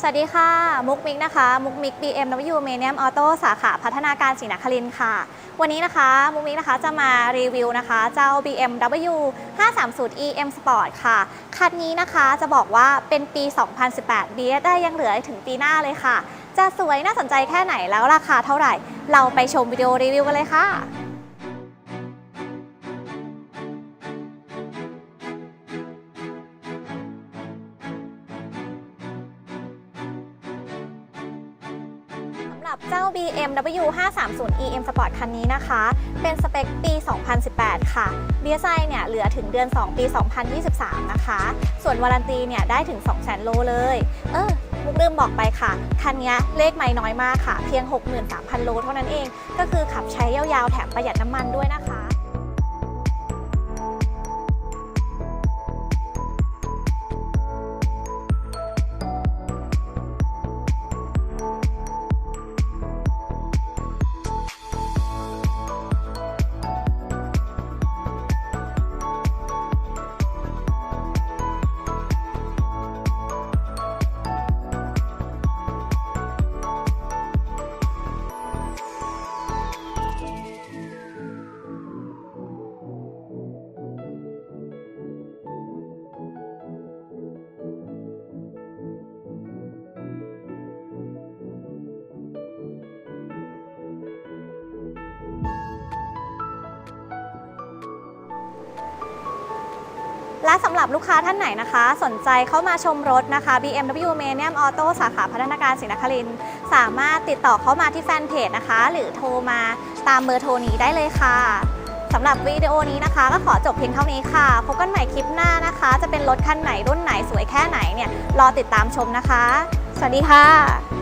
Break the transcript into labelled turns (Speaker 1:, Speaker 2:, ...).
Speaker 1: สวัสดีค่ะ มุกมิกนะคะ มุกมิก BMW m a n i u m Auto สาขาพัฒนาการศรีนครินทร์ค่ะ วันนี้นะคะ มุกมิกนะคะจะมารีวิวนะคะ เจ้า BMW 530 EM Sport ค่ะ คันนี้นะคะจะบอกว่าเป็นปี 2018 BS ได้ยังเหลือถึงปีหน้าเลยค่ะ จะสวยน่าสนใจแค่ไหนแล้วราคาเท่าไหร่ เราไปชมวิดีโอรีวิวกันเลยค่ะำหรับเจ้า BMW 530 EM Sport คันนี้นะคะ เป็นสเปคปี 2018 ค่ะ DSI เนี่ยเหลือถึงเดือน 2 ปี 2023 นะคะ ส่วนวารันตีเนี่ยได้ถึง200,000โลเลย เออมุกลืมบอกไปค่ะ คันนี้เลขไม่น้อยมากค่ะ เพียง 63,000 โลเท่านั้นเอง ก็คือขับใช้ยาวๆ แถมประหยัดน้ำมันด้วยนะคะ และสำหรับลูกค้าท่านไหนนะคะ สนใจเข้ามาชมรถนะคะ BMW m a n i u m Auto สาขาพัฒนาการศรีนครินสามารถติดต่อเข้ามาที่แฟนเพจนะคะ หรือโทรมาตามเบอร์โทรนี้ได้เลยค่ะสำหรับวิดีโอนี้นะคะ ก็ขอจบเพียงเท่านี้ค่ะ พบกันใหม่คลิปหน้านะคะ จะเป็นรถคันไหนรุ่นไหนสวยแค่ไหนเนี่ยรอติดตามชมนะคะ สวัสดีค่ะ